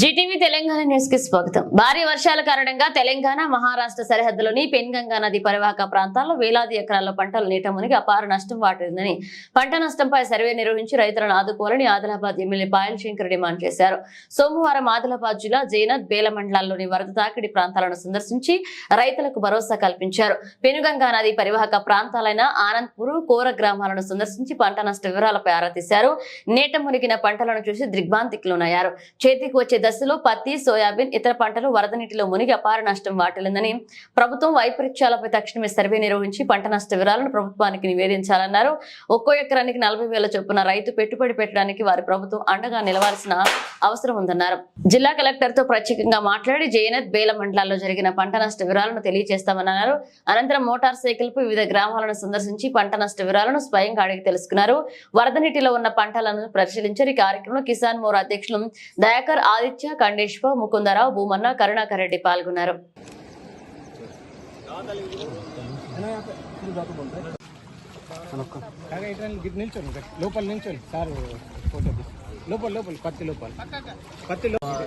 Zee TV Telangana న్యూస్కి స్వాగతం. భారీ వర్షాల కారణంగా తెలంగాణ మహారాష్ట్ర సరిహద్దులోని పెన్గంగా నది పరివాహక ప్రాంతాల్లో వేలాది ఎకరాల్లో పంటలు నీట మునిగి అపార నష్టం వాటిందని పంట నష్టంపై సర్వే నిర్వహించి రైతులను ఆదుకోవాలని ఆదిలాబాద్ ఎమ్మెల్యే పాయల్ శంకర్ డిమాండ్ చేశారు. సోమవారం ఆదిలాబాద్ జిల్లా జైనత్ బేల మండలాల్లోని వరద తాకిడి ప్రాంతాలను సందర్శించి రైతులకు భరోసా కల్పించారు. పెనుగంగా నది పరివాహక ప్రాంతాలైన ఆనంద్పూర్ కోర గ్రామాలను సందర్శించి పంట నష్ట వివరాలపై ఆరా తీశారు. నీట మునిగిన పంటలను చూసి దిగ్భ్రాంతికి లోనయ్యారు. చేతికి వచ్చే దశలో పత్తి సోయాబీన్ ఇతర పంటలు వరద నీటిలో మునిగి అపార నష్టం వాటిల్లిందని ప్రభుత్వం వైపరీత్యాలపై తక్షణమే సర్వే నిర్వహించి పంట నష్ట వివరాలను ప్రభుత్వానికి నివేదించాలన్నారు. ఒక్కో ఎకరానికి నలభై వేల చొప్పున రైతు పెట్టుబడి పెట్టడానికి వారి ప్రభుత్వం అండగా నిలవాల్సిన అవసరం ఉందన్నారు. జిల్లా కలెక్టర్తో ప్రత్యేకంగా మాట్లాడి జయనత్ బేల మండలాల్లో జరిగిన పంట నష్ట వివరాలను తెలియజేస్తామన్నారు. అనంతరం మోటార్ సైకిల్ వివిధ గ్రామాలను సందర్శించి పంట నష్ట వివరాలను స్వయంగా అడిగి తెలుసుకున్నారు. వరద నీటిలో ఉన్న పంటలను పరిశీలించారు. ఈ కార్యక్రమంలో కిసాన్ మోర్ అధ్యక్షులు దయాకర్ ఆదిత్య ఖండేశ్వర్ ముకుందరావు భూమన్న కరుణాకర్ రెడ్డి పాల్గొన్నారు. లోపల నిల్చోండి సార్ ఫోటో లోపల లోపల పత్తి లోపల పత్తి లోపల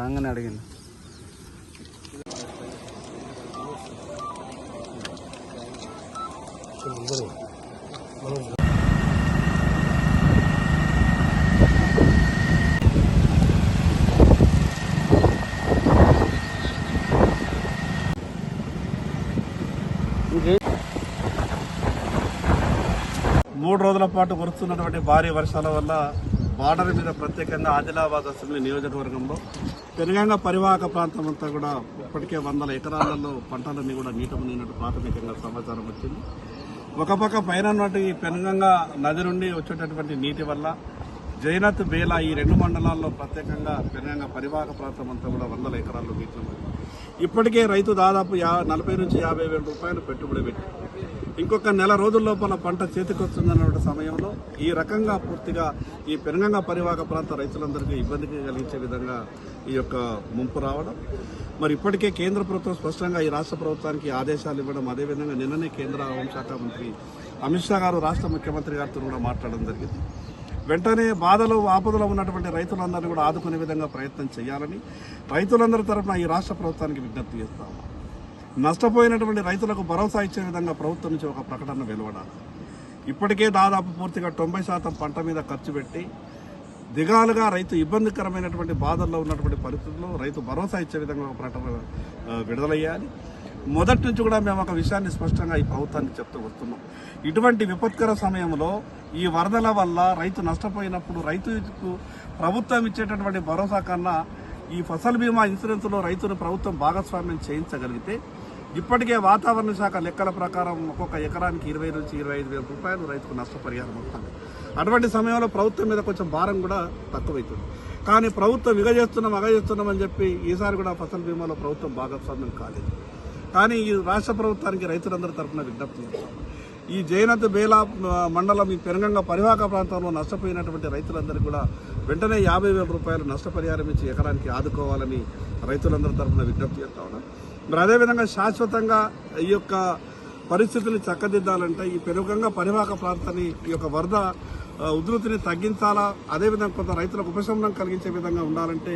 రాగానే అడిగింది మూడు రోజుల పాటు కురుస్తున్నటువంటి భారీ వర్షాల వల్ల బార్డర్ మీద ప్రత్యేకంగా ఆదిలాబాద్ అసెంబ్లీ నియోజకవర్గంలో తెలంగాణ పరివాహక ప్రాంతం అంతా కూడా ఇప్పటికే వందల ఎకరాలలో పంటలన్నీ కూడా నీట మునిగినట్టు ప్రాథమికంగా సమాచారం వచ్చింది. ఒక పక్క పైన ఉన్నటువంటి ఈ నది నుండి వచ్చేటటువంటి నీటి వల్ల జైనత్ బేలా ఈ రెండు మండలాల్లో ప్రత్యేకంగా పెనుగంగ పరివాహక ప్రాంతం అంతా కూడా వందల ఎకరాల్లో నీటి ఇప్పటికే రైతు దాదాపు యా నలభై నుంచి యాభై వేల రూపాయలు పెట్టుబడి పెట్టి ఇంకొక నెల రోజుల లోపల పంట చేతికొస్తుందన్న సమయంలో ఈ రకంగా పూర్తిగా ఈ పెనుగంగ పరివాహక ప్రాంత రైతులందరికీ ఇబ్బంది కలిగించే విధంగా ఈ యొక్క ముంపు రావడం. మరి ఇప్పటికే కేంద్ర ప్రభుత్వం స్పష్టంగా ఈ రాష్ట్ర ప్రభుత్వానికి ఆదేశాలు ఇవ్వడం అదేవిధంగా నిన్ననే కేంద్ర హోంశాఖ మంత్రి అమిత్ షా గారు రాష్ట్ర ముఖ్యమంత్రి గారితో కూడా మాట్లాడడం జరిగింది. వెంటనే బాధలో ఆపదలో ఉన్నటువంటి రైతులందరినీ కూడా ఆదుకునే విధంగా ప్రయత్నం చేయాలని రైతులందరి తరఫున ఈ రాష్ట్ర ప్రభుత్వానికి విజ్ఞప్తి చేస్తాము. నష్టపోయినటువంటి రైతులకు భరోసా ఇచ్చే విధంగా ప్రభుత్వం నుంచి ఒక ప్రకటన వెలువడాలి. ఇప్పటికే దాదాపు పూర్తిగా తొంభై శాతం పంట మీద ఖర్చు పెట్టి దిగాలుగా రైతు ఇబ్బందికరమైనటువంటి బాధల్లో ఉన్నటువంటి పరిస్థితుల్లో రైతు భరోసా ఇచ్చే విధంగా ఒక ప్రకటన విడుదలయ్యాలి. మొదటి నుంచి కూడా మేము ఒక విషయాన్ని స్పష్టంగా ఈ ప్రభుత్వాన్ని చెప్తూ వస్తున్నాం. ఇటువంటి విపత్కర సమయంలో ఈ వరదల వల్ల రైతు నష్టపోయినప్పుడు రైతుకు ప్రభుత్వం ఇచ్చేటటువంటి భరోసా కన్నా ఈ ఫసల్ బీమా ఇన్సూరెన్స్లో రైతును ప్రభుత్వం భాగస్వామ్యం చేయించగలిగితే ఇప్పటికే వాతావరణ శాఖ లెక్కల ప్రకారం ఒక్కొక్క ఎకరానికి ఇరవై నుంచి ఇరవై ఐదు వేల రూపాయలు రైతుకు నష్టపరిహారం వస్తుంది అటువంటి సమయంలో ప్రభుత్వం మీద కొంచెం భారం కూడా తక్కువైతుంది. కానీ ప్రభుత్వం విగజేస్తున్నాం చేస్తున్నాం అని చెప్పి ఈసారి కూడా ఫసల్ బీమాలో ప్రభుత్వం భాగస్వామ్యం కాలేదు. కానీ ఈ రాష్ట్ర ప్రభుత్వానికి రైతులందరి తరఫున విజ్ఞప్తి చేస్తాం ఈ జయనత్ బేలా మండలం ఈ పెరంగంగా పరివాహక ప్రాంతంలో నష్టపోయినటువంటి రైతులందరికీ కూడా వెంటనే యాభై వేల రూపాయలు నష్టపరిహారం ఇచ్చి ఎకరానికి ఆదుకోవాలని రైతులందరి తరఫున విజ్ఞప్తి చేస్తా ఉన్నాం. మరి అదేవిధంగా శాశ్వతంగా ఈ యొక్క పరిస్థితులు చక్కదిద్దాలంటే ఈ పెరుగంగా పరివాహక ప్రాంతాన్ని ఈ యొక్క వరద ఉధృతిని తగ్గించాలా? అదేవిధంగా కొంత రైతులకు ఉపశమనం కలిగించే విధంగా ఉండాలంటే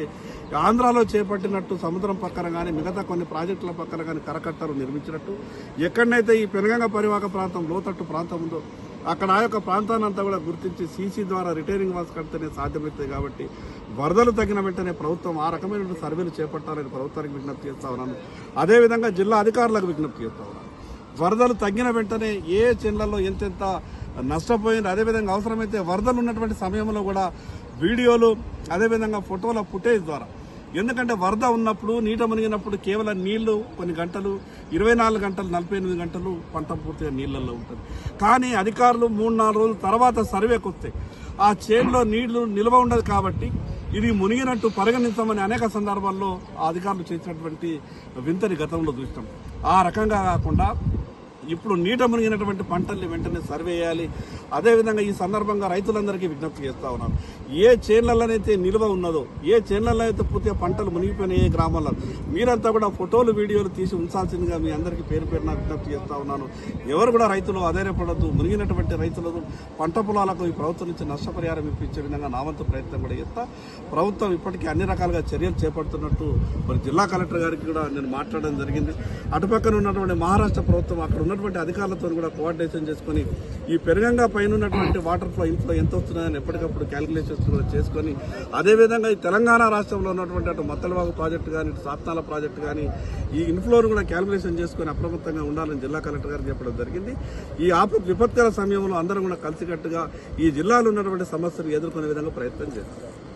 ఆంధ్రాలో చేపట్టినట్టు సముద్రం పక్కన కానీ మిగతా కొన్ని ప్రాజెక్టుల పక్కన కానీ కరకట్టలు నిర్మించినట్టు ఎక్కడనైతే ఈ పెనుగంగ పరివాహక ప్రాంతం లోతట్టు ప్రాంతం ఉందో అక్కడ ఆ యొక్క ప్రాంతాన్ని అంతా కూడా గుర్తించి సీసీ ద్వారా రిటైరింగ్ వాల్స్ కడితేనే సాధ్యమవుతాయి కాబట్టి వరదలు తగిన వెంటనే ప్రభుత్వం ఆ రకమైన సర్వేలు చేపట్టాలని ప్రభుత్వానికి విజ్ఞప్తి చేస్తా ఉన్నాను. అదేవిధంగా జిల్లా అధికారులకు విజ్ఞప్తి చేస్తా ఉన్నాను. వరదలు తగ్గిన వెంటనే ఏ జిల్లాలో ఎంతెంత నష్టపోయింది అదేవిధంగా అవసరమైతే వరదలు ఉన్నటువంటి సమయంలో కూడా వీడియోలు అదేవిధంగా ఫోటోల ఫుటేజ్ ద్వారా ఎందుకంటే వరద ఉన్నప్పుడు నీట మునిగినప్పుడు కేవలం నీళ్ళు కొన్ని గంటలు ఇరవై నాలుగు గంటలు నలభై ఎనిమిది గంటలు పంట పూర్తిగా నీళ్ళల్లో ఉంటుంది. కానీ అధికారులు మూడు నాలుగు రోజుల తర్వాత సర్వేకి వస్తాయి ఆ చేనులో నీళ్ళు నిల్వ ఉండదు కాబట్టి ఇది మునిగినట్టు పరిగణించమని అనేక సందర్భాల్లో ఆ అధికారులు చేసినటువంటి వింతని గతంలో చూస్తాం ఆ రకంగా కాకుండా ఇప్పుడు నీట మునిగినటువంటి పంటల్ని వెంటనే సర్వే చేయాలి. అదేవిధంగా ఈ సందర్భంగా రైతులందరికీ విజ్ఞప్తి చేస్తా ఉన్నాను. ఏ చేన్లలోనైతే నిల్వ ఉన్నదో ఏ చేన్లలో అయితే పూర్తిగా పంటలు మునిగిపోయినాయి ఏ గ్రామాల్లో మీరంతా కూడా ఫోటోలు వీడియోలు తీసి ఉంచాల్సిందిగా మీ అందరికీ పేరు పేరున విజ్ఞప్తి చేస్తా ఉన్నాను. ఎవరు కూడా రైతులు అధైర్యపడద్దు మునిగినటువంటి రైతులకు పంట పొలాలకు ఈ ప్రభుత్వం నుంచి నష్టపరిహారం ఇప్పించే విధంగా నావంతు ప్రయత్నం కూడా చేస్తా. ప్రభుత్వం ఇప్పటికీ అన్ని రకాలుగా చర్యలు చేపడుతున్నట్టు మరి జిల్లా కలెక్టర్ గారికి కూడా నేను మాట్లాడడం జరిగింది. అటుపక్కన ఉన్నటువంటి మహారాష్ట్ర ప్రభుత్వం అక్కడ ఉన్నటువంటి అధికారులతో కూడా కోఆర్డినేషన్ చేసుకొని ఈ పెరగంగా పైన ఉన్నటువంటి వాటర్ ఫ్లో ఇన్ఫ్లో ఎంత వస్తున్నాయని ఎప్పటికప్పుడు క్యాలిక్యులేషన్స్ కూడా చేసుకొని అదేవిధంగా ఈ తెలంగాణ రాష్ట్రంలో ఉన్నటువంటి అటు మత్తలవాగు ప్రాజెక్టు కానీ ఇటు సాత్నాల ప్రాజెక్టు కానీ ఈ ఇన్ఫ్లోను కూడా క్యాలిక్యులేషన్ చేసుకొని అప్రమత్తంగా ఉండాలని జిల్లా కలెక్టర్ గారు చెప్పడం జరిగింది. ఈ ఆప విపత్కర సమయంలో అందరం కూడా కలిసికట్టుగా ఈ జిల్లాలో ఉన్నటువంటి సమస్యలు ఎదుర్కొనే విధంగా ప్రయత్నం చేస్తారు